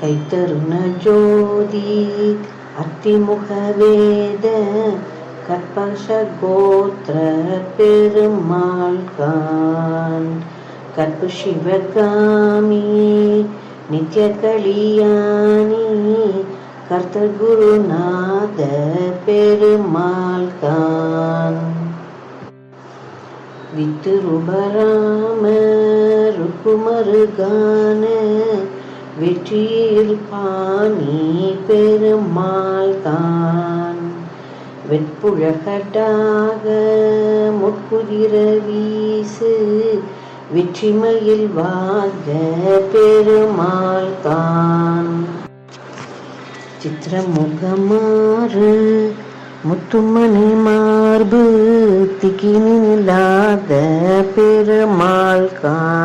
கைத்தருண ஜோதி அத்திமுக வேத கற்பக கோத்திர பெருமாள் கான். கற்பு சிவகாமி நித்ய கலியாணி கர்த்த குருநாத பெருமாள் கான். வித்து ருபராம ருக்குமருகான வெற்றியிருப்பானி பெருமாள் தான். வெட்புழகட்டாக முட்குதிர வீசு வெற்றிமையில் வாழ்க பெருமாள் தான். சித்திரமுகமாறு முத்துமணி மார்பு திகினில்லாத பெருமாள் கான்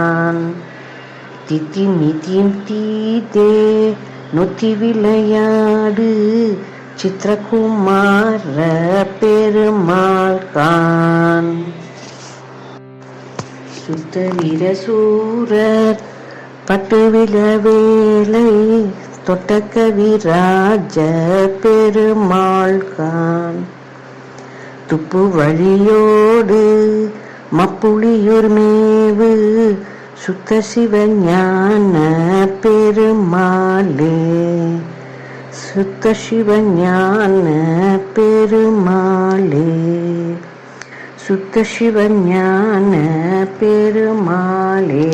தித்தி மிதியும் தீதே நொத்தி விளையாடு. சித்திரகுமார பெருமாள் கான் சுத்தரிர சூரர் பட்டு விழவேலை தொட்ட கவிராஜ பெருமாள் கான் துப்பு வழியோடு மப்புளியூர் மே சுத்த சிவஞான பெருமாளே சுத்த சிவஞான பெருமாளே சுத்த சிவஞான பெருமாளே